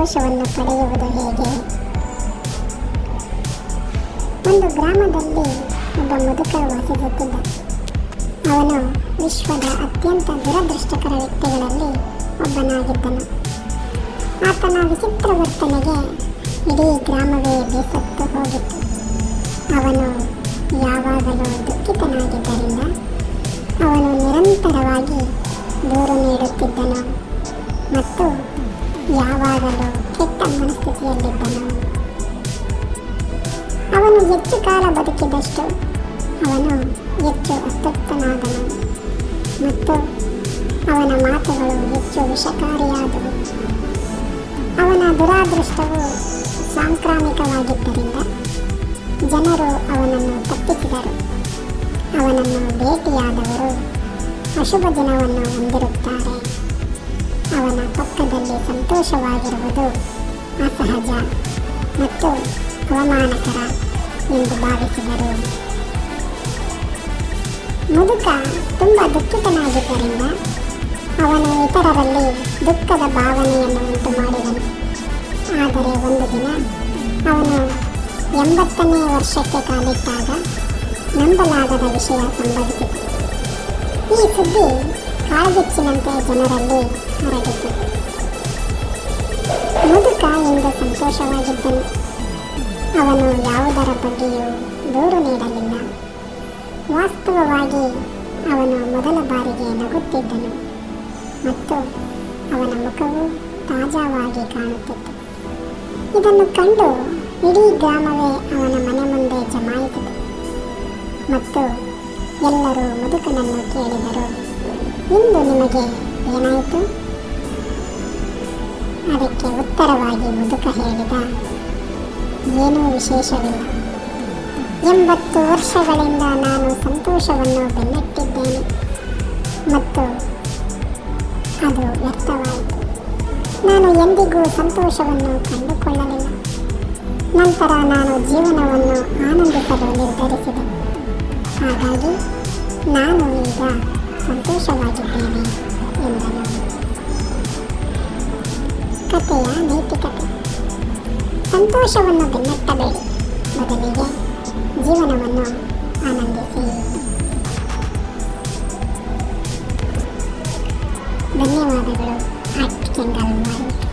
ಸಂತೋಷವನ್ನು ಪಡೆಯುವುದು ಹೇಗೆ? ಒಂದು ಗ್ರಾಮದಲ್ಲಿ ಒಬ್ಬ ಮುದುಕ ವಾಸಿಸುತ್ತಿದ್ದ. ಅವನು ವಿಶ್ವದ ಅತ್ಯಂತ ದುರದೃಷ್ಟಕರ ವ್ಯಕ್ತಿಗಳಲ್ಲಿ ಒಬ್ಬನಾಗಿದ್ದನು. ಆತನ ವಿಚಿತ್ರ ವರ್ತನೆಗೆ ಇಡೀ ಗ್ರಾಮವೇ ಬೇಸತ್ತು ಹೋಗಿತ್ತು. ಅವನು ಯಾವಾಗಲೂ ದುಃಖಿತನಾಗಿದ್ದರಿಂದ ಅವನು ನಿರಂತರವಾಗಿ ದೂರು ನೀಡುತ್ತಿದ್ದನು ಮತ್ತು ಯಾವಾಗಲೂ ಕೆಟ್ಟ ಮನಸ್ಥಿತಿಯಲ್ಲಿದ್ದನು. ಅವನು ಹೆಚ್ಚು ಕಾಲ ಬದುಕಿದಷ್ಟು ಅವನು ಹೆಚ್ಚು ಅತೃಪ್ತನಾದನು. ಮತ್ತು ಅವನ ಮಾತುಗಳು ಹೆಚ್ಚು ವಿಷಕಾರಿಯಾದವು. ಅವನ ದುರಾದೃಷ್ಟವು ಸಾಂಕ್ರಾಮಿಕವಾಗಿದ್ದರಿಂದ ಜನರು ಅವನನ್ನು ತಪ್ಪಿಸಿದರು. ಅವನನ್ನು ಭೇಟಿಯಾದವರು ಅಶುಭ ದಿನವನ್ನು ಹೊಂದಿರುತ್ತಾರೆ. ಅವನ ಪಕ್ಕದಲ್ಲಿ ಸಂತೋಷವಾಗಿರುವುದು ಅಸಹಜ ಮತ್ತು ಅವಮಾನಕರ ಎಂದು ಭಾವಿಸಿದರು. ಮುದುಕ ತುಂಬ ದುಃಖಿತನಾಗಿದ್ದರಿಂದ ಅವನು ಇತರರಲ್ಲಿ ದುಃಖದ ಭಾವನೆಯನ್ನು ಉಂಟು ಮಾಡಿದನು. ಆದರೆ ಒಂದು ದಿನ ಅವನು ಎಂಬತ್ತನೇ ವರ್ಷಕ್ಕೆ ಕಾಲಿಟ್ಟಾಗ ನಂಬಲಾಗದ ವಿಷಯ ಸಂಭವಿಸಿತು. ಈ ಸುದ್ದಿ ಕಾಳ್ಗಿಚ್ಚಿನಂತೆ ಜನರಲ್ಲಿ ಹರಡಿತು ಮುದುಕ ಎಂದು ಸಂತೋಷವಾಗಿದ್ದನು. ಅವನು ಯಾವುದರ ಬಗ್ಗೆಯೂ ದೂರು ನೀಡಲಿಲ್ಲ. ವಾಸ್ತವವಾಗಿ ಅವನು ಮೊದಲ ಬಾರಿಗೆ ನಗುತ್ತಿದ್ದನು. ಮತ್ತು ಅವನ ಮುಖವು ತಾಜಾವಾಗಿ ಕಾಣುತ್ತಿತ್ತು. ಇದನ್ನು ಕಂಡು ಇಡೀ ಗ್ರಾಮವೇ ಅವನ ಮನೆ ಮುಂದೆ ಜಮಾಯಿಸಿತು. ಮತ್ತು ಎಲ್ಲರೂ ಮುದುಕನನ್ನು ಕೇಳಿದರು, ಇಂದು ನಿಮಗೆ ಏನಾಯಿತು? ಅದಕ್ಕೆ ಉತ್ತರವಾಗಿ ಮುದುಕ ಹೇಳಿದ, ಏನೂ ವಿಶೇಷವಿಲ್ಲ. ಎಂಬತ್ತು ವರ್ಷಗಳಿಂದ ನಾನು ಸಂತೋಷವನ್ನು ಬೆನ್ನಟ್ಟಿದ್ದೇನೆ. ಮತ್ತು ಅದು ವ್ಯರ್ಥವಾಯಿತು. ನಾನು ಎಂದಿಗೂ ಸಂತೋಷವನ್ನು ಕಂಡುಕೊಳ್ಳಲಿಲ್ಲ. ನಂತರ ನಾನು ಜೀವನವನ್ನು ಆನಂದಿಸಲು ನಿರ್ಧರಿಸಿದೆ. ಹಾಗಾಗಿ ನಾನು ಈಗ ಸಂತೋಷವಾಗಿದ್ದೇನೆ ಎಂದನು. ನೈತಿಕತೆಯ ನೈತಿಕತೆ. ಸಂತೋಷವನ್ನು ಬೆನ್ನಟ್ಟಬೇಡಿ ಬದಲಿಗೆ ಜೀವನವನ್ನು ಆನಂದಿಸಿ. ಧನ್ಯವಾದಗಳು. ಆರ್ಟ್ ಕೆಂಗಲ್ ಮಾಲಿಕ.